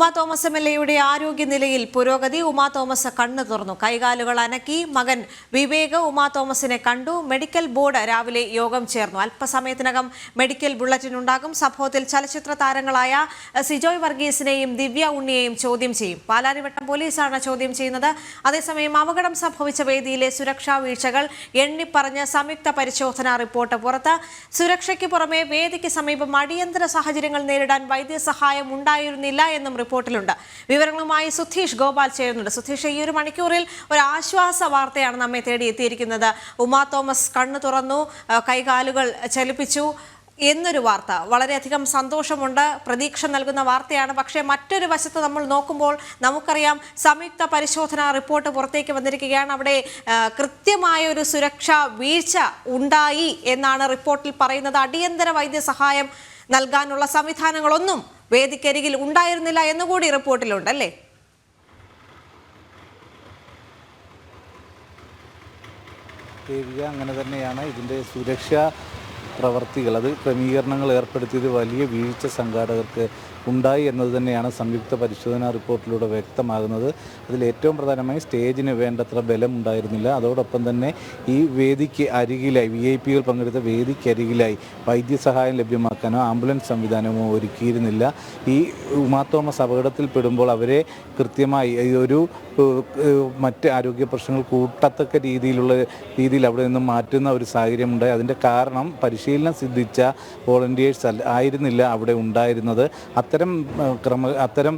Uma Thomas M L എയുടെ ആരോഗ്യനിലയിൽ പുരോഗതി. ഉമാ തോമസ് കണ്ണു തുറന്നു. കൈകാലുകൾ അനക്കി. മകൻ വിവേക് ഉമാ തോമസിനെ കണ്ടു. മെഡിക്കൽ ബോർഡ് രാവിലെ യോഗം ചേർന്നു. അല്പസമയത്തിനകം മെഡിക്കൽ ബുള്ളറ്റിൻ ഉണ്ടാകും. സംഭവത്തിൽ ചലച്ചിത്ര താരങ്ങളായ സിജോയ് വർഗീസിനെയും ദിവ്യ ഉണ്ണിയെയും ചോദ്യം ചെയ്യും. പാലാരിവട്ടം പോലീസാണ് ചോദ്യം ചെയ്യുന്നത്. അതേസമയം അപകടം സംഭവിച്ച വേദിയിലെ സുരക്ഷാ വീഴ്ചകൾ എണ്ണിപ്പറഞ്ഞ് സംയുക്ത പരിശോധനാ റിപ്പോർട്ട് പുറത്ത്. സുരക്ഷയ്ക്ക് പുറമെ വേദിക്ക് സമീപം അടിയന്തര സാഹചര്യങ്ങൾ നേരിടാൻ വൈദ്യസഹായം ഉണ്ടായിരുന്നില്ല എന്നും റിപ്പോർട്ടിലുണ്ട്. വിവരങ്ങളുമായി സുധീഷ് ഗോപാൽ ചേരുന്നുണ്ട്. സുധീഷ് ഈ ഒരു മണിക്കൂറിൽ ഒരു ആശ്വാസ വാർത്തയാണ് നമ്മെ തേടി എത്തിയിരിക്കുന്നത്. ഉമാ തോമസ് കണ്ണു തുറന്നു കൈകാലുകൾ ചലിപ്പിച്ചു. എന്നൊരു വാർത്ത. വളരെയധികം സന്തോഷമുണ്ട്. പ്രതീക്ഷ നൽകുന്ന വാർത്തയാണ്. പക്ഷേ മറ്റൊരു വശത്ത് നമ്മൾ നോക്കുമ്പോൾ നമുക്കറിയാം സംയുക്ത പരിശോധന റിപ്പോർട്ട് പുറത്തേക്ക് വന്നിരിക്കുകയാണ്. അവിടെ കൃത്യമായ ഒരു സുരക്ഷാ വീഴ്ച ഉണ്ടായി എന്നാണ് റിപ്പോർട്ടിൽ പറയുന്നത്. അടിയന്തര വൈദ്യസഹായം നൽകാനുള്ള സംവിധാനങ്ങളൊന്നും വേദിക്കരികിൽ ഉണ്ടായിരുന്നില്ല എന്നുകൂടി റിപ്പോർട്ടിലുണ്ടല്ലേ? ദേവിക അങ്ങനെ തന്നെയാണ്. ഇതിന്റെ സുരക്ഷാ പ്രവർത്തികൾ അത് ക്രമീകരണങ്ങൾ ഏർപ്പെടുത്തിയത് വലിയ വീഴ്ച സംഘാടകർക്ക് ഉണ്ടായി എന്നത് തന്നെയാണ് സംയുക്ത പരിശോധനാ റിപ്പോർട്ടിലൂടെ വ്യക്തമാകുന്നത്. അതിൽ ഏറ്റവും പ്രധാനമായി സ്റ്റേജിന് വേണ്ടത്ര ബലം ഉണ്ടായിരുന്നില്ല. അതോടൊപ്പം തന്നെ ഈ വേദിക്ക് അരികിലായി വി ഐ പികൾ പങ്കെടുത്ത വേദിക്ക് അരികിലായി വൈദ്യസഹായം ലഭ്യമാക്കാനോ ആംബുലൻസ് സംവിധാനമോ ഒരുക്കിയിരുന്നില്ല. ഈ ഉമാ അപകടത്തിൽപ്പെടുമ്പോൾ അവരെ കൃത്യമായി ഒരു മറ്റ് ആരോഗ്യ പ്രശ്നങ്ങൾ കൂട്ടത്തക്ക രീതിയിലുള്ള രീതിയിൽ അവിടെ നിന്നും മാറ്റുന്ന ഒരു സാഹചര്യമുണ്ടായി. അതിന്റെ കാരണം പരിശീലനം സിദ്ധിച്ച വോളണ്ടിയേഴ്സ് ആയിരുന്നില്ല അവിടെ ഉണ്ടായിരുന്നത്. അത്തരം ക്രമ അത്തരം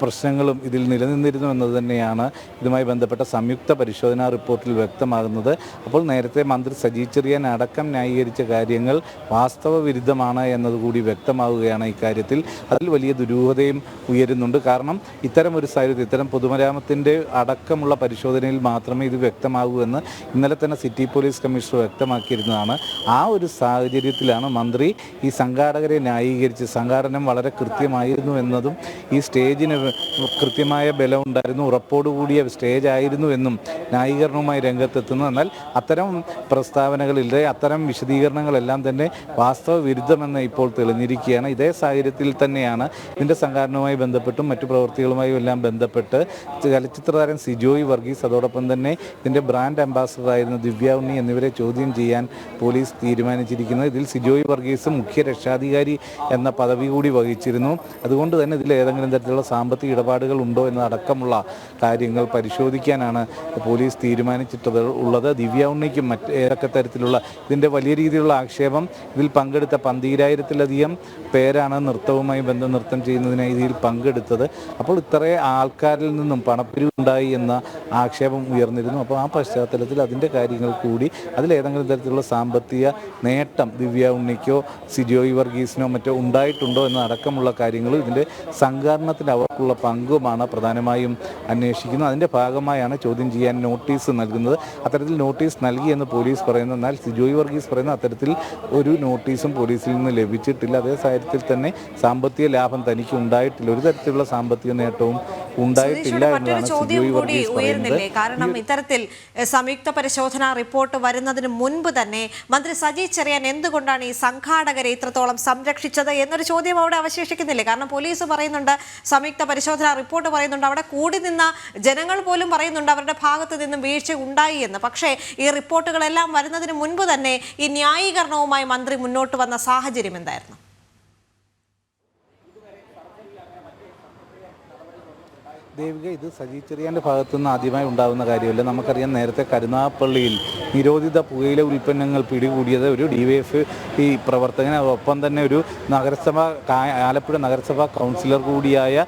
പ്രശ്നങ്ങളും ഇതിൽ നിലനിന്നിരുന്നു എന്നത് തന്നെയാണ് ഇതുമായി ബന്ധപ്പെട്ട സംയുക്ത പരിശോധനാ റിപ്പോർട്ടിൽ വ്യക്തമാകുന്നത്. അപ്പോൾ നേരത്തെ മന്ത്രി സജി ചെറിയാൻ അടക്കം ന്യായീകരിച്ച കാര്യങ്ങൾ വാസ്തവ വിരുദ്ധമാണ് എന്നതുകൂടി വ്യക്തമാവുകയാണ് ഇക്കാര്യത്തിൽ. അതിൽ വലിയ ദുരൂഹതയും ഉയരുന്നുണ്ട്. കാരണം ഇത്തരം ഒരു സാഹചര്യത്തിൽ ഇത്തരം പൊതുമരാമത്തിന്റെ അടക്കമുള്ള പരിശോധനയിൽ മാത്രമേ ഇത് വ്യക്തമാകൂ എന്ന് ഇന്നലെ തന്നെ സിറ്റി പോലീസ് കമ്മീഷണർ വ്യക്തമാക്കിയിരുന്നതാണ്. ആ ഒരു സാഹചര്യത്തിലാണ് മന്ത്രി ഈ സംഘാടകരെ ന്യായീകരിച്ച് സംഘാടനം വളരെ കൃത്യമായിരുന്നു എന്നതും ഈ സ്റ്റേജിന് കൃത്യമായ ബലം ഉണ്ടായിരുന്നു ഉറപ്പോടുകൂടിയ സ്റ്റേജ് ആയിരുന്നു എന്നും ന്യായീകരണവുമായി രംഗത്തെത്തുന്നു. എന്നാൽ അത്തരം പ്രസ്താവനകളിലെ അത്തരം വിശദീകരണങ്ങളെല്ലാം തന്നെ വാസ്തവ വിരുദ്ധമെന്ന് ഇപ്പോൾ തെളിഞ്ഞിരിക്കുകയാണ്. ഇതേ സാഹചര്യത്തിൽ തന്നെയാണ് ഇതിന്റെ സംഘാടനവുമായി ബന്ധപ്പെട്ടും മറ്റു പ്രവൃത്തികളുമായും എല്ലാം ബന്ധപ്പെട്ട് ചലച്ചിത്ര താരം സിജോയ് വർഗീസ് അതോടൊപ്പം തന്നെ ഇതിന്റെ ബ്രാൻഡ് അംബാസഡറായിരുന്ന ദിവ്യ ഉണ്ണി എന്നിവരെ ചോദ്യം ചെയ്യാൻ പോലീസ് തീരുമാനിച്ചിരിക്കുന്നത്. ഇതിൽ സിജോയ് വർഗീസ് മുഖ്യ രക്ഷാധികാരി എന്ന പദവി കൂടി വഹിച്ചിരുന്നു. അതുകൊണ്ട് തന്നെ ഇതിൽ ഏതെങ്കിലും തരത്തിലുള്ള സാമ്പത്തിക ഇടപാടുകൾ ഉണ്ടോ എന്നതടക്കമുള്ള കാര്യങ്ങൾ പരിശോധിക്കാനാണ് പോലീസ് തീരുമാനിച്ചിട്ടത് ഉള്ളത് ദിവ്യ ഉണ്ണിക്കും മറ്റ് ഏതൊക്കെ തരത്തിലുള്ള ഇതിന്റെ വലിയ രീതിയിലുള്ള ആക്ഷേപം ഇതിൽ പങ്കെടുത്ത പന്തീരായിരത്തിലധികം പേരാണ് നൃത്തവുമായി ബന്ധം നൃത്തം ചെയ്യുന്നതിനായി ഇതിൽ പങ്കെടുത്തത്. അപ്പോൾ ഇത്രേ ആൾക്കാരിൽ നിന്നും പണപ്പിരിവുണ്ടായി എന്ന ആക്ഷേപം ഉയർന്നിരുന്നു. അപ്പോൾ ആ പശ്ചാത്തലത്തിൽ അതിന്റെ കാര്യങ്ങൾ കൂടി അതിലേതെങ്കിലും തരത്തിലുള്ള സാമ്പത്തിക നേട്ടം ദിവ്യ ഉണ്ണിക്കോ സിജോയ് വർഗീസിനോ മറ്റോ ഉണ്ടായിട്ടുണ്ടോ എന്നടക്കമുള്ള കാര്യങ്ങൾ ഇതിന്റെ സംഘാടനത്തിൽ അവർക്കുള്ള പങ്കുമാണ് പ്രധാനമായും അന്വേഷിക്കുന്നത്. അതിന്റെ ഭാഗമായാണ് ചോദ്യം ചെയ്യാൻ നോട്ടീസ് നൽകുന്നത്. അത്തരത്തിൽ നോട്ടീസ് നൽകി എന്ന് പോലീസ് പറയുന്നു. എന്നാൽ സിജോയ് വർഗീസ് പറയുന്ന അത്തരത്തിൽ ഒരു നോട്ടീസും പോലീസിൽ നിന്ന് ലഭിച്ചിട്ടില്ല. അതേ സാഹചര്യത്തിൽ തന്നെ സാമ്പത്തിക ലാഭം തനിക്ക് ഉണ്ടായിട്ടില്ല. ഒരു തരത്തിലുള്ള സാമ്പത്തിക നേട്ടവും ഉണ്ടായിട്ടില്ല എന്നാണ് മറ്റൊരു ചോദ്യം കൂടി ഉയരുന്നില്ലേ? കാരണം ഇത്തരത്തിൽ സംയുക്ത പരിശോധന റിപ്പോർട്ട് വരുന്നതിന് മുൻപ് തന്നെ മന്ത്രി സജി ചെറിയാൻ എന്തുകൊണ്ടാണ് ഈ സംഘാടകരെ ഇത്രത്തോളം സംരക്ഷിച്ചത് എന്നൊരു ചോദ്യം അവിടെ അവശേഷിക്കുന്നില്ലേ? കാരണം പോലീസ് പറയുന്നുണ്ട് സംയുക്ത പരിശോധന റിപ്പോർട്ട് പറയുന്നുണ്ട് അവിടെ കൂടി നിന്ന ജനങ്ങൾ പോലും പറയുന്നുണ്ട് അവരുടെ ഭാഗത്ത് നിന്നും വീഴ്ച ഉണ്ടായി എന്ന്. പക്ഷേ ഈ റിപ്പോർട്ടുകളെല്ലാം വരുന്നതിന് മുൻപ് തന്നെ ഈ ന്യായീകരണവുമായി മന്ത്രി മുന്നോട്ട് വന്ന സാഹചര്യം എന്തായിരുന്നു? ദേവിക ഇത് സജി ചെറിയാന്റെ ഭാഗത്തു നിന്ന് ആദ്യമായി ഉണ്ടാകുന്ന കാര്യമല്ല. നമുക്കറിയാം നേരത്തെ കരുനാഗപ്പള്ളിയിൽ നിരോധിത പുകയില ഉൽപ്പന്നങ്ങൾ പിടികൂടിയത് ഒരു ഡി വൈ എഫ് ഈ പ്രവർത്തകന് ഒപ്പം തന്നെ ഒരു നഗരസഭ ആലപ്പുഴ നഗരസഭാ കൗൺസിലർ കൂടിയായ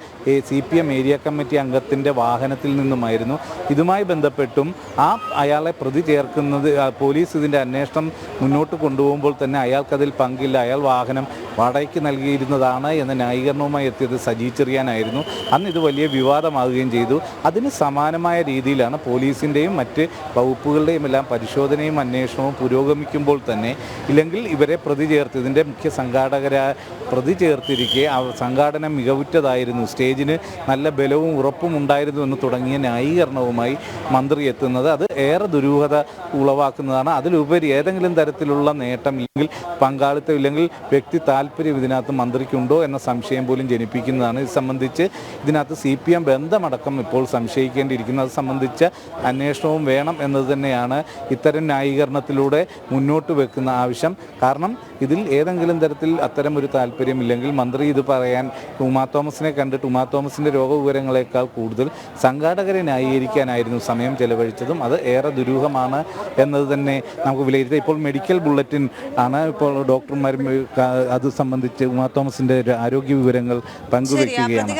C P M area committee അംഗത്തിന്റെ വാഹനത്തിൽ നിന്നുമായിരുന്നു. ഇതുമായി ബന്ധപ്പെട്ടും ആ അയാളെ പ്രതി ചേർക്കുന്നത് പോലീസ് ഇതിന്റെ അന്വേഷണം മുന്നോട്ട് കൊണ്ടുപോകുമ്പോൾ തന്നെ അയാൾക്കതിൽ പങ്കില്ല. അയാൾ വാഹനം വാടകയ്ക്ക് നൽകിയിരുന്നതാണ് എന്ന ന്യായീകരണവുമായി എത്തിയത് സജി ചെറിയാനായിരുന്നു. അന്ന് ഇത് വലിയ വിവാദമാകുകയും ചെയ്തു. അതിന് സമാനമായ രീതിയിലാണ് പോലീസിന്റെയും മറ്റ് വകുപ്പുകളുടെയും എല്ലാം പരിശോധനയും അന്വേഷണവും പുരോഗമിക്കുമ്പോൾ തന്നെ ഇല്ലെങ്കിൽ ഇവരെ പ്രതി ചേർത്ത് ഇതിന്റെ മുഖ്യ സംഘാടകരാ പ്രതി ചേർത്തിരിക്കെ ആ സംഘാടനം മികവുറ്റതായിരുന്നു. സ്റ്റേജിന് നല്ല ബലവും ഉറപ്പും ഉണ്ടായിരുന്നു എന്ന് തുടങ്ങിയ ന്യായീകരണവുമായി മന്ത്രി എത്തുന്നത് അത് ഏറെ ദുരൂഹത ഉളവാക്കുന്നതാണ്. അതിലുപരി ഏതെങ്കിലും തരത്തിലുള്ള നേട്ടം ഇല്ലെങ്കിൽ പങ്കാളിത്തം ഇല്ലെങ്കിൽ വ്യക്തി താല്പര്യം താല്പര്യം ഇതിനകത്ത് മന്ത്രിക്കുണ്ടോ എന്ന സംശയം പോലും ജനിപ്പിക്കുന്നതാണ്. ഇത് സംബന്ധിച്ച് ഇതിനകത്ത് സി പി എം ബന്ധമടക്കം ഇപ്പോൾ സംശയിക്കേണ്ടിയിരിക്കുന്നു. അത് സംബന്ധിച്ച അന്വേഷണവും വേണം എന്നത് തന്നെയാണ് ഇത്തരം ന്യായീകരണത്തിലൂടെ മുന്നോട്ട് വെക്കുന്ന ആവശ്യം. കാരണം ഇതിൽ ഏതെങ്കിലും തരത്തിൽ അത്തരം ഒരു താല്പര്യമില്ലെങ്കിൽ മന്ത്രി ഇത് പറയാൻ ഉമാ തോമസിനെ കണ്ടിട്ട് ഉമാ തോമസിന്റെ രോഗവിവരങ്ങളെക്കാൾ കൂടുതൽ സംഘാടകരെ ന്യായീകരിക്കാനായിരുന്നു സമയം ചെലവഴിച്ചതും. അത് ഏറെ ദുരൂഹമാണ് എന്നത് തന്നെ നമുക്ക് വിലയിരുത്താം. ഇപ്പോൾ മെഡിക്കൽ ബുള്ളറ്റിൻ ആണ്. ഇപ്പോൾ ഡോക്ടർമാർ ഏഹ്, സംബന്ധിച്ച് ഉമാ തോമസിന്റെ ആരോഗ്യ വിവരങ്ങൾ പങ്കുവെക്കുകയാണ്.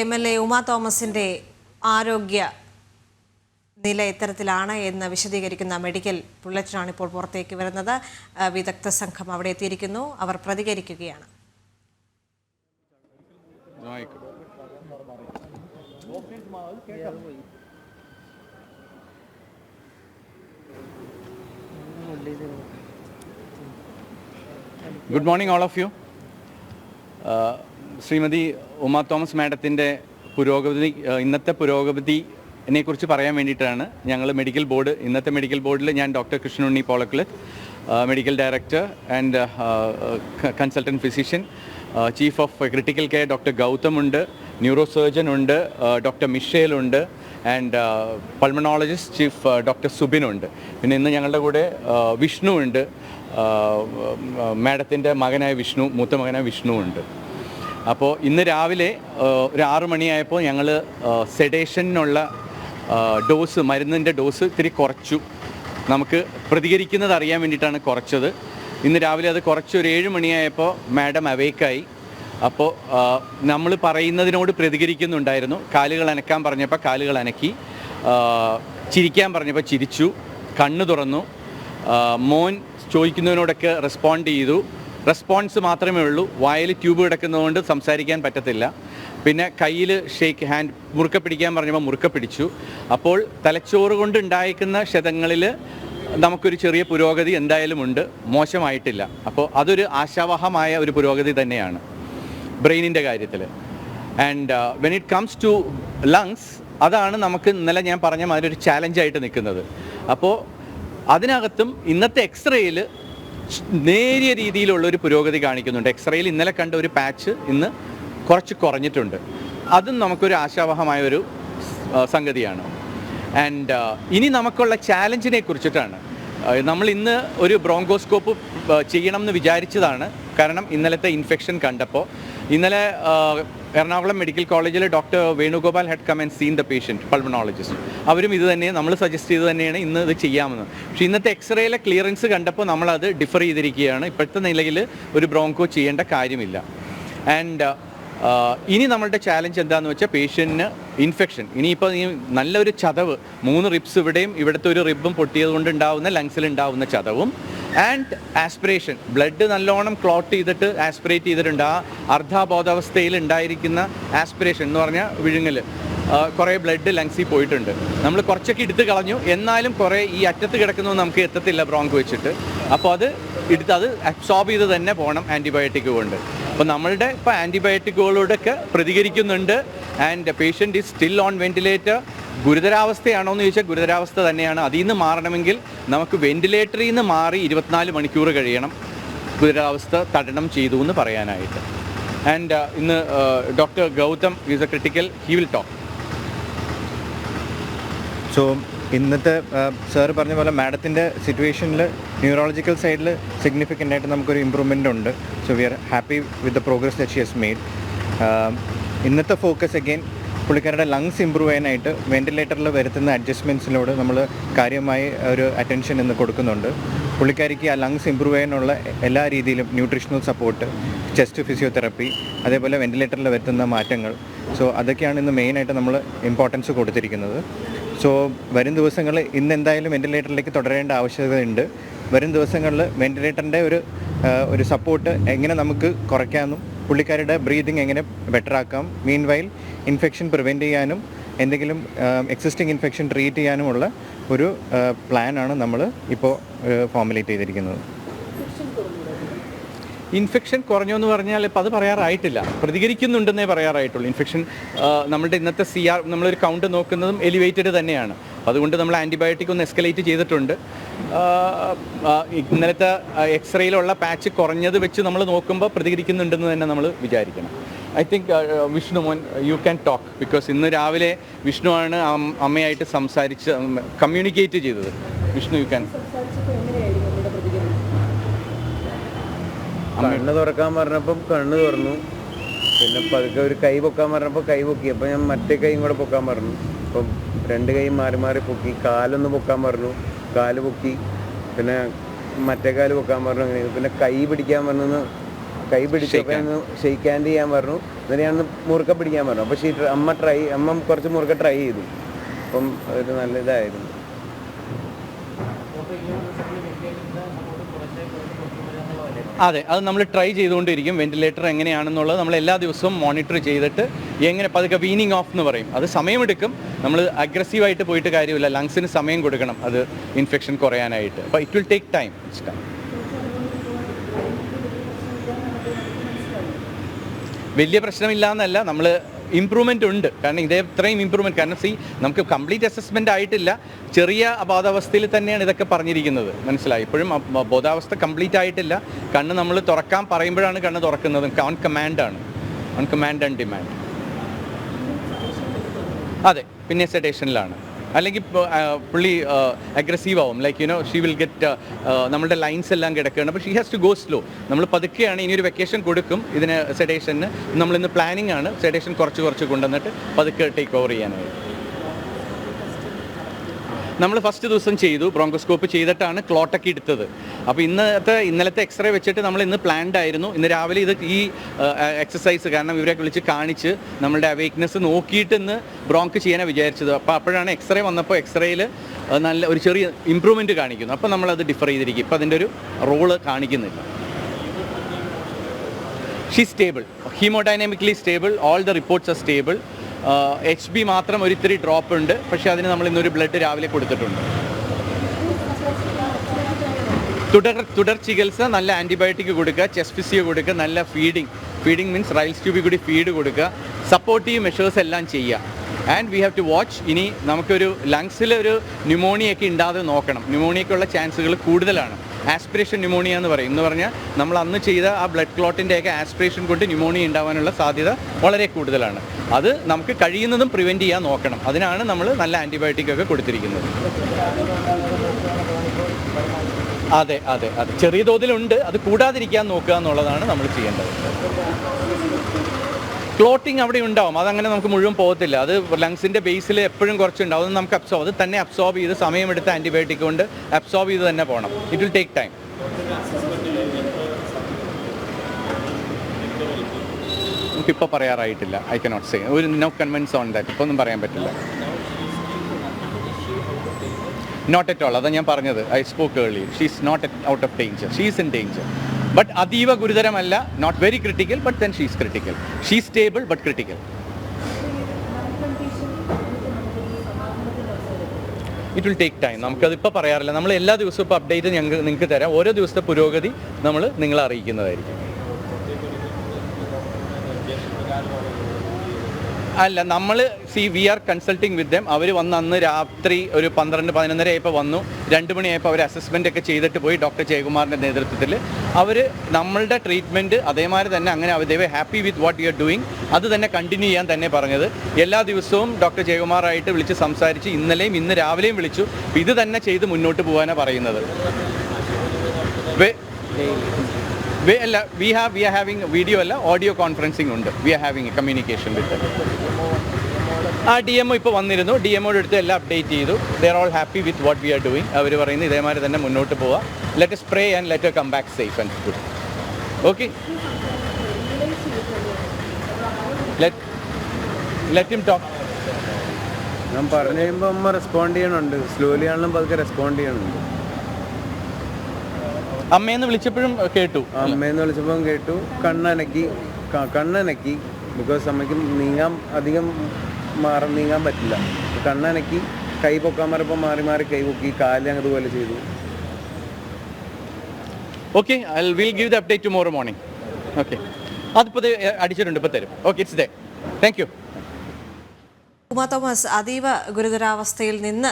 എം എൽ എ ഉമാ തോമസിന്റെ ആരോഗ്യ നില ഇത്തരത്തിലാണ് എന്ന് വിശദീകരിക്കുന്ന മെഡിക്കൽ ബുള്ളറ്റിനാണ് ഇപ്പോൾ പുറത്തേക്ക് വരുന്നത്. വിദഗ്ധ സംഘം അവിടെ എത്തിയിരിക്കുന്നു. അവർ പ്രതികരിക്കുകയാണ്. Good morning all of you Shrimati Uma Thomas മാഡത്തിന്റെ പുരോഗതി uh, ഇന്നത്തെ പുരോഗതിനെ കുറിച്ച് പറയാൻ വേണ്ടിയിട്ടാണ് ഞങ്ങൾ മെഡിക്കൽ ബോർഡ് ഇന്നത്തെ മെഡിക്കൽ ബോർഡിൽ ഞാൻ doctor Krishnunni പോളക്കിൽ medical director and consultant physician. Chief of critical care doctor Gautham ഉണ്ട് ന്യൂറോ സർജൻ ഉണ്ട് ഡോക്ടർ മിഷേൽ ഉണ്ട് and pulmonologist chief doctor Subin ഉണ്ട്. പിന്നെ ഇന്ന് ഞങ്ങളുടെ കൂടെ വിഷ്ണു ഉണ്ട്. മാഡത്തിന്റെ മകനായ വിഷ്ണു മൂത്ത മകനായ വിഷ്ണു ഉണ്ട്. അപ്പോൾ ഇന്ന് രാവിലെ ഒരു ആറു മണിയായപ്പോൾ ഞങ്ങൾ സെഡേഷനുള്ള ഡോസ് മരുന്നിന്റെ ഡോസ് ഇത്തിരി കുറച്ചു. നമുക്ക് പ്രതികരിക്കുന്നത് അറിയാൻ വേണ്ടിയിട്ടാണ് കുറച്ചത്. ഇന്ന് രാവിലെ അത് കുറച്ച് ഒരു ഏഴ് മണിയായപ്പോൾ മാഡം അവേക്കായി. അപ്പോൾ നമ്മൾ പറയുന്നതിനോട് പ്രതികരിക്കുന്നുണ്ടായിരുന്നു. കാലുകൾ അനക്കാൻ പറഞ്ഞപ്പോൾ കാലുകൾ അനക്കി. ചിരിക്കാൻ പറഞ്ഞപ്പോൾ ചിരിച്ചു. കണ്ണു തുറന്നു. മോൻ ചോദിക്കുന്നതിനോടൊക്കെ റെസ്പോണ്ട് ചെയ്തു. റെസ്പോൺസ് മാത്രമേ ഉള്ളൂ. വായിൽ ട്യൂബ് കിടക്കുന്നതുകൊണ്ട് സംസാരിക്കാൻ പറ്റത്തില്ല. പിന്നെ കയ്യിൽ ഷേക്ക് ഹാൻഡ് മുറുക്ക പിടിക്കാൻ പറഞ്ഞപ്പോൾ മുറുക്ക പിടിച്ചു. അപ്പോൾ തലച്ചോറ് കൊണ്ട് ഉണ്ടായിരിക്കുന്ന ക്ഷതങ്ങളിൽ നമുക്കൊരു ചെറിയ പുരോഗതി എന്തായാലും ഉണ്ട്. മോശമായിട്ടില്ല. അപ്പോൾ അതൊരു ആശാവഹമായ ഒരു പുരോഗതി തന്നെയാണ് ബ്രെയിനിന്റെ കാര്യത്തിൽ and when it comes to lungs അതാണ് നമുക്ക് ഇന്നലെ ഞാൻ പറഞ്ഞ മാതിരി ഒരു ചാലഞ്ചായിട്ട് നിൽക്കുന്നത്. അപ്പോൾ അതിനകത്തും ഇന്നത്തെ എക്സ്റേയിൽ നേരിയ രീതിയിലുള്ള ഒരു പുരോഗതി കാണിക്കുന്നുണ്ട്. എക്സ്റേയിൽ ഇന്നലെ കണ്ട ഒരു പാച്ച് ഇന്ന് കുറച്ച് കുറഞ്ഞിട്ടുണ്ട്. അതും നമുക്കൊരു ആശാവഹമായ ഒരു സംഗതിയാണ്. ആൻഡ് ഇനി നമുക്കുള്ള ചാലഞ്ചിനെ കുറിച്ചിട്ടാണ്. നമ്മൾ ഇന്ന് ഒരു ബ്രോങ്കോസ്കോപ്പ് ചെയ്യണം എന്ന് വിചാരിച്ചതാണ്. കാരണം ഇന്നലത്തെ ഇൻഫെക്ഷൻ കണ്ടപ്പോൾ ഇന്നലെ എറണാകുളം മെഡിക്കൽ കോളേജിലെ doctor Venugopal head cum and seen the patient pulmonologist അവരും ഇത് തന്നെ നമ്മൾ സജസ്റ്റ് ചെയ്ത് തന്നെയാണ് ഇന്ന് ഇത് ചെയ്യാമെന്ന്. പക്ഷേ ഇന്നത്തെ എക്സ്റേയിലെ ക്ലിയറൻസ് കണ്ടപ്പോൾ നമ്മളത് ഡിഫർ ചെയ്തിരിക്കുകയാണ്. ഇപ്പോഴത്തെ നിലയിൽ ഒരു ബ്രോങ്കോ ചെയ്യേണ്ട കാര്യമില്ല. ആൻഡ് ഇനി നമ്മളുടെ ചാലഞ്ച് എന്താണെന്ന് വെച്ചാൽ പേഷ്യന്റിന് ഇൻഫെക്ഷൻ. ഇനിയിപ്പോൾ ഈ നല്ലൊരു ചതവ് മൂന്ന് റിബ്സ് ഇവിടെയും ഇവിടുത്തെ ഒരു റിബും പൊട്ടിയത് കൊണ്ട് ഉണ്ടാവുന്ന ലങ്സിൽ ഉണ്ടാവുന്ന ചതവും. ആൻഡ് ആസ്പിറേഷൻ ബ്ലഡ് നല്ലോണം ക്ലോട്ട് ചെയ്തിട്ട് ആസ്പിറേറ്റ് ചെയ്തിട്ടുണ്ട്. ആ അർദ്ധാബോധാവസ്ഥയിൽ ഉണ്ടായിരിക്കുന്ന ആസ്പിറേഷൻ എന്ന് പറഞ്ഞാൽ വിഴുങ്ങൽ കുറേ ബ്ലഡ് ലങ്സിൽ പോയിട്ടുണ്ട്. നമ്മൾ കുറച്ചൊക്കെ എടുത്ത് കളഞ്ഞു. എന്നാലും കുറേ ഈ അറ്റത്ത് കിടക്കുന്നത് നമുക്ക് എത്തത്തില്ല ബ്രോങ്ക് വെച്ചിട്ട്. അപ്പോൾ അത് എടുത്ത് അത് അബ്സോർബ് ചെയ്ത് തന്നെ പോകണം ആന്റിബയോട്ടിക് കൊണ്ട്. അപ്പോൾ നമ്മളുടെ ഇപ്പോൾ ആന്റിബയോട്ടിക്കുകളോടൊക്കെ പ്രതികരിക്കുന്നുണ്ട്. And patient is still on ventilator ഗുരുതരാവസ്ഥയാണോ എന്ന് ചോദിച്ചാൽ ഗുരുതരാവസ്ഥ തന്നെയാണ്. അതിൽ നിന്ന് മാറണമെങ്കിൽ നമുക്ക് വെന്റിലേറ്ററിൽ നിന്ന് മാറി ഇരുപത്തിനാല് മണിക്കൂർ കഴിയണം. ഗുരുതരാവസ്ഥ തടണം ചെയ്തു എന്ന് പറയാനായിട്ട്. ആൻഡ് ഇന്ന് doctor Gautham is a critical he will talk so ഇന്നത്തെ സാർ പറഞ്ഞ പോലെ മാഡത്തിന്റെ സിറ്റുവേഷനിൽ ന്യൂറോളജിക്കൽ സൈഡിൽ സിഗ്നിഫിക്കന്റ് ആയിട്ട് നമുക്കൊരു ഇമ്പ്രൂവ്മെന്റ് ഉണ്ട് so we are happy with the progress that she has made ഇന്നത്തെ ഫോക്കസ് അഗെയിൻ പുള്ളിക്കാരുടെ ലങ്സ് ഇമ്പ്രൂവ് ചെയ്യാനായിട്ട് വെന്റിലേറ്ററിൽ വരുത്തുന്ന അഡ്ജസ്റ്റ്മെന്റ്സിനോട് നമ്മൾ കാര്യമായി ഒരു അറ്റൻഷൻ ഇന്ന് കൊടുക്കുന്നുണ്ട്. പുള്ളിക്കാരിക്ക് ആ ലങ്സ് ഇമ്പ്രൂവ് ചെയ്യാനുള്ള എല്ലാ രീതിയിലും ന്യൂട്രീഷണൽ സപ്പോർട്ട് ചെസ്റ്റ് ഫിസിയോതെറപ്പി അതേപോലെ വെന്റിലേറ്ററിൽ വരുത്തുന്ന മാറ്റങ്ങൾ. സോ അതൊക്കെയാണ് ഇന്ന് മെയിനായിട്ട് നമ്മൾ ഇമ്പോർട്ടൻസ് കൊടുത്തിരിക്കുന്നത്. സോ വരും ദിവസങ്ങളിൽ ഇന്ന് എന്തായാലും വെന്റിലേറ്ററിലേക്ക് തുടരേണ്ട ആവശ്യകതയുണ്ട്. വരും ദിവസങ്ങളിൽ വെന്റിലേറ്ററിന്റെ ഒരു ഒരു സപ്പോർട്ട് എങ്ങനെ നമുക്ക് കുറയ്ക്കാമെന്നും പുള്ളിക്കാരുടെ ബ്രീതിങ് എങ്ങനെ ബെറ്റർ ആക്കാം മീൻ വൈൽ ഇൻഫെക്ഷൻ പ്രിവെന്റ് ചെയ്യാനും എന്തെങ്കിലും എക്സിസ്റ്റിംഗ് ഇൻഫെക്ഷൻ ട്രീറ്റ് ചെയ്യാനുമുള്ള ഒരു പ്ലാനാണ് നമ്മൾ ഇപ്പോൾ ഫോമുലേറ്റ് ചെയ്തിരിക്കുന്നത്. ഇൻഫെക്ഷൻ കുറഞ്ഞു എന്ന് പറഞ്ഞാൽ ഇപ്പം അത് പറയാറായിട്ടില്ല. പ്രതികരിക്കുന്നുണ്ടെന്നേ പറയാറായിട്ടുള്ളൂ. ഇൻഫെക്ഷൻ നമ്മുടെ ഇന്നത്തെ സി ആർ നമ്മളൊരു കൗണ്ട് നോക്കുന്നതും എലിവേറ്റഡ് തന്നെയാണ്. അതുകൊണ്ട് നമ്മൾ ആന്റിബയോട്ടിക് ഒന്ന് എസ്കലേറ്റ് ചെയ്തിട്ടുണ്ട്. ഇന്നലത്തെ എക്സ്റേയിലുള്ള പാച്ച് കുറഞ്ഞത് വെച്ച് നമ്മൾ നോക്കുമ്പോൾ പ്രതികരിക്കുന്നുണ്ടെന്ന് തന്നെ നമ്മൾ വിചാരിക്കണം. ഐ തിങ്ക് വിഷ്ണു മോൻ യു ക്യാൻ ടോക്ക് ബിക്കോസ് ഇന്ന് രാവിലെ വിഷ്ണു ആണ് അം- അമ്മയായിട്ട് സംസാരിച്ച് കമ്മ്യൂണിക്കേറ്റ് ചെയ്തത്. വിഷ്ണു യു ക്യാൻ കണ്ണ് തുറക്കാൻ പറഞ്ഞപ്പം കണ്ണ് തുറന്നു. പിന്നെ പതുക്കെ ഒരു കൈ പൊക്കാൻ പറഞ്ഞപ്പോൾ കൈ പൊക്കി. അപ്പം ഞാൻ മറ്റേ കൈയും കൂടെ പൊക്കാൻ പറഞ്ഞു. അപ്പം രണ്ട് കൈയും മാറി മാറി പൊക്കി. കാലൊന്ന് പൊക്കാൻ പറഞ്ഞു. കാൽ പൊക്കി. പിന്നെ മറ്റേ കാൽ പൊക്കാൻ പറഞ്ഞു അങ്ങനെ. പിന്നെ കൈ പിടിക്കാൻ പറഞ്ഞു കൈ പിടിച്ചു. ഷെയ്ക്ക് ഹാൻഡ് ചെയ്യാൻ പറഞ്ഞു. എന്നിട്ട് ഞാൻ മുറുക്ക പിടിക്കാൻ പറഞ്ഞു. അപ്പോൾ ഷീ അമ്മ ട്രൈ അമ്മ കുറച്ച് മുറുക്ക ട്രൈ ചെയ്തു. അപ്പം ഒരു നല്ല ഇതായിരുന്നു. അതെ അത് നമ്മൾ ട്രൈ ചെയ്തുകൊണ്ടിരിക്കും. വെന്റിലേറ്റർ എങ്ങനെയാണെന്നുള്ളത് നമ്മൾ എല്ലാ ദിവസവും മോണിറ്റർ ചെയ്തിട്ട് എങ്ങനെ പതുക്കെ വീനിങ് ഓഫ് എന്ന് പറയും. അത് സമയമെടുക്കും. നമ്മൾ അഗ്രസീവായിട്ട് പോയിട്ട് കാര്യമില്ല. ലങ്സിന് സമയം കൊടുക്കണം. അത് ഇൻഫെക്ഷൻ കുറയാനായിട്ട്. അപ്പോൾ ഇറ്റ് വിൽ ടേക്ക് ടൈം വലിയ പ്രശ്നമില്ല എന്നല്ല നമ്മൾ ഇമ്പ്രൂവ്മെന്റ് ഉണ്ട്. കാരണം ഇതേ ഇത്രയും ഇമ്പ്രൂവ്മെന്റ് കാരണം സി നമുക്ക് കംപ്ലീറ്റ് അസസ്മെന്റ് ആയിട്ടില്ല. ചെറിയ അബോധാവസ്ഥയിൽ തന്നെയാണ് ഇതൊക്കെ പറഞ്ഞിരിക്കുന്നത്. മനസ്സിലായി? ഇപ്പോഴും ബോധാവസ്ഥ കംപ്ലീറ്റ് ആയിട്ടില്ല. കണ്ണ് നമ്മൾ തുറക്കാൻ പറയുമ്പോഴാണ് കണ്ണ് തുറക്കുന്നത്. ഓൺ ആണ്. ഓൺ കമാൻഡ് ആൻഡ് ഡിമാൻഡ് അതെ പിന്നെ സെഡേഷനിലാണ് അല്ലെങ്കിൽ പുള്ളി അഗ്രസീവ് ആവും. Like you know she will get നമ്മുടെ ലൈൻസ് എല്ലാം കിടക്കുകയാണ്. അപ്പോൾ she has to go slow നമ്മൾ പതുക്കെയാണ് ഇനി ഒരു വെക്കേഷൻ കൊടുക്കും ഇതിന് സെഡേഷന് നമ്മളിന്ന് പ്ലാനിങ് ആണ്. സെഡേഷൻ കുറച്ച് കുറച്ച് കൊണ്ടുവന്നിട്ട് പതുക്കെ ടേക്ക് ഓവർ ചെയ്യാനായിട്ട്. നമ്മൾ ഫസ്റ്റ് ദിവസം ചെയ്തു ബ്രോങ്കോസ്കോപ്പ് ചെയ്തിട്ടാണ് ക്ലോട്ടൊക്കെ എടുത്തത്. അപ്പോൾ ഇന്നത്തെ ഇന്നലത്തെ എക്സ്റേ വെച്ചിട്ട് നമ്മൾ ഇന്ന് പ്ലാൻഡ് ആയിരുന്നു. ഇന്ന് രാവിലെ ഇത് ഈ എക്സസൈസ് കാരണം ഇവരെ വിളിച്ച് കാണിച്ച് നമ്മളുടെ അവേക്നെസ് നോക്കിയിട്ട് ഇന്ന് ബ്രോങ്ക് ചെയ്യാനാണ് വിചാരിച്ചത്. അപ്പോൾ അപ്പോഴാണ് എക്സ്റേ വന്നപ്പോൾ എക്സ്റേയിൽ നല്ല ഒരു ചെറിയ ഇമ്പ്രൂവ്മെന്റ് കാണിക്കുന്നു. അപ്പോൾ നമ്മളത് ഡിഫർ ചെയ്തിരിക്കും. ഇപ്പോൾ അതിന്റെ ഒരു റോൾ കാണിക്കുന്നില്ല. She stable hemodynamically stable all the reports are stable H B മാത്രം ഒരു ഇത്തിരി ഡ്രോപ്പ് ഉണ്ട്. പക്ഷേ അതിന് നമ്മൾ ഇന്നൊരു ബ്ലഡ് രാവിലെ കൊടുത്തിട്ടുണ്ട്. തുടർ തുടർ ചികിത്സ നല്ല ആന്റിബയോട്ടിക് കൊടുക്കുക ചെസ്റ്റ് കൊടുക്കുക നല്ല ഫീഡിങ് ഫീഡിങ് മീൻസ് റൈൽസ് ട്യൂബിൽ കൂടി ഫീഡ് കൊടുക്കുക. സപ്പോർട്ടീവ് മെഷേഴ്സ് എല്ലാം ചെയ്യുക. And we have to watch ഇനി നമുക്കൊരു ലങ്സിൽ ഒരു ഉണ്ടാതെ ഒക്കെ ഉണ്ടാകാതെ നോക്കണം. ന്യൂമോണിയക്കുള്ള ചാൻസുകൾ കൂടുതലാണ്. ആസ്പിറേഷൻ ന്യൂമോണിയ എന്ന് പറയും. എന്ന് പറഞ്ഞാൽ നമ്മൾ അന്ന് ചെയ്ത ആ ബ്ലഡ് ക്ലോട്ടിന്റെയൊക്കെ ആസ്പിറേഷൻ കൊണ്ട് ന്യൂമോണിയ ഉണ്ടാവാനുള്ള സാധ്യത വളരെ കൂടുതലാണ്. അത് നമുക്ക് കഴിയുന്നതും പ്രിവെന്റ് ചെയ്യാൻ നോക്കണം. അതിനാണ് നമ്മൾ നല്ല ആന്റിബയോട്ടിക് ഒക്കെ കൊടുത്തിരിക്കുന്നത്. അതെ അതെ അതെ. ചെറിയ തോതിലുണ്ട്. അത് കൂടാതിരിക്കാൻ നോക്കുക എന്നുള്ളതാണ് നമ്മൾ ചെയ്യേണ്ടത്. ക്ലോട്ടിങ് അവിടെ ഉണ്ടാവും. അതങ്ങനെ നമുക്ക് മുഴുവൻ പോകത്തില്ല. അത് ലങ്സിന്റെ ബേസിൽ എപ്പോഴും കുറച്ചുണ്ടാവും. അത് നമുക്ക് അബ്സോർബ് അത് തന്നെ അബ്സോർബ് ചെയ്ത് സമയമെടുത്ത് ആന്റിബയോട്ടിക് കൊണ്ട് അബ്സോർബ് ചെയ്ത് തന്നെ പോകണം. ഇറ്റ് വിൽ ടേക്ക് ടൈം നമുക്കിപ്പോൾ പറയാറായിട്ടില്ല. ഐ കനോട്ട് സേ ഒരു നോ കൺവിൻസ് ഓൺ ദാറ്റ് ഇപ്പോൾ ഒന്നും പറയാൻ പറ്റില്ല. നോട്ട് അറ്റ് ഓൾ അതാണ് ഞാൻ പറഞ്ഞത്. I spoke early she's not out of danger she's in danger but അതീവ ഗുരുതരമല്ല not very critical but then she's critical she stable but critical it will take time നമുക്കതിപ്പോൾ പറയാറില്ല. നമ്മൾ എല്ലാ ദിവസവും ഇപ്പോൾ അപ്ഡേറ്റ് ഞങ്ങൾക്ക് നിങ്ങൾക്ക് തരാം. ഓരോ ദിവസത്തെ പുരോഗതി നമ്മൾ നിങ്ങളെ അറിയിക്കുന്നതായിരിക്കും. അല്ല നമ്മൾ C V R consulting with them അവർ വന്ന് അന്ന് രാത്രി ഒരു പന്ത്രണ്ട് പതിനൊന്നര ആയപ്പോൾ വന്നു. രണ്ട് മണിയായപ്പോൾ അവർ അസസ്മെന്റ് ഒക്കെ ചെയ്തിട്ട് പോയി ഡോക്ടർ ജയകുമാറിന്റെ നേതൃത്വത്തിൽ അവർ നമ്മളുടെ ട്രീറ്റ്മെന്റ് അതേമാതിരി തന്നെ അങ്ങനെ അവർ ദൈവം happy with what you are doing അത് തന്നെ കണ്ടിന്യൂ ചെയ്യാൻ തന്നെ പറഞ്ഞത്. എല്ലാ ദിവസവും ഡോക്ടർ ജയകുമാറായിട്ട് വിളിച്ച് സംസാരിച്ച് ഇന്നലെയും ഇന്ന് രാവിലെയും വിളിച്ചു. ഇത് തന്നെ ചെയ്ത് മുന്നോട്ട് പോകാനാണ് പറയുന്നത്. അല്ല we have we are having video അല്ല ഓഡിയോ കോൺഫറൻസിംഗ് ഉണ്ട്. We are having communication with ആ ഡി എം ഇപ്പോൾ വന്നിരുന്നു. ഡി എമ്മോട് എടുത്ത് എല്ലാം അപ്ഡേറ്റ് ചെയ്തു. They're all happy with what we are doing അവർ പറയുന്നത് ഇതേമാതിരി തന്നെ മുന്നോട്ട് പോവാം. Let spray and let come back safe and good okay let him talk ഞാൻ പറഞ്ഞു കഴിയുമ്പോൾ റെസ്പോണ്ട് ചെയ്യണുണ്ട്. സ്ലോലി ആണെങ്കിലും പതുക്കെ റെസ്പോണ്ട് ചെയ്യണുണ്ട്. അമ്മയെന്ന് വിളിച്ചപ്പോഴും കേട്ടു. അമ്മയെന്ന് വിളിച്ചപ്പോഴും കേട്ടു. കണ്ണനക്കി. കണ്ണനക്കി. ബിക്കോസ് അമ്മയ്ക്ക് നീങ്ങാൻ അധികം മാറി നീങ്ങാൻ പറ്റില്ല. കണ്ണനക്കി കൈ പൊക്കാൻ മാറിപ്പോ മാറി മാറി കൈ പൊക്കി കാൽ അതുപോലെ ചെയ്തു. Okay I will give the update tomorrow morning okay അതിപ്പോൾ അടിച്ചിട്ടുണ്ട് ഇപ്പോൾ തരും. Okay it's they thank you Uma Thomas അതീവ ഗുരുതരാവസ്ഥയിൽ നിന്ന്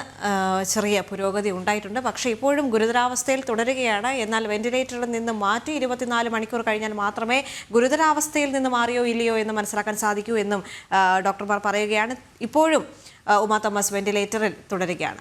ചെറിയ പുരോഗതി ഉണ്ടായിട്ടുണ്ട്. പക്ഷേ ഇപ്പോഴും ഗുരുതരാവസ്ഥയിൽ തുടരുകയാണ്. എന്നാൽ വെന്റിലേറ്ററിൽ നിന്ന് മാറ്റി ഇരുപത്തിനാല് മണിക്കൂർ കഴിഞ്ഞാൽ മാത്രമേ ഗുരുതരാവസ്ഥയിൽ നിന്ന് മാറിയോ ഇല്ലയോ എന്ന് മനസ്സിലാക്കാൻ സാധിക്കൂ എന്നും ഡോക്ടർമാർ പറയുകയാണ്. ഇപ്പോഴും ഉമ തോമസ് വെന്റിലേറ്ററിൽ തുടരുകയാണ്.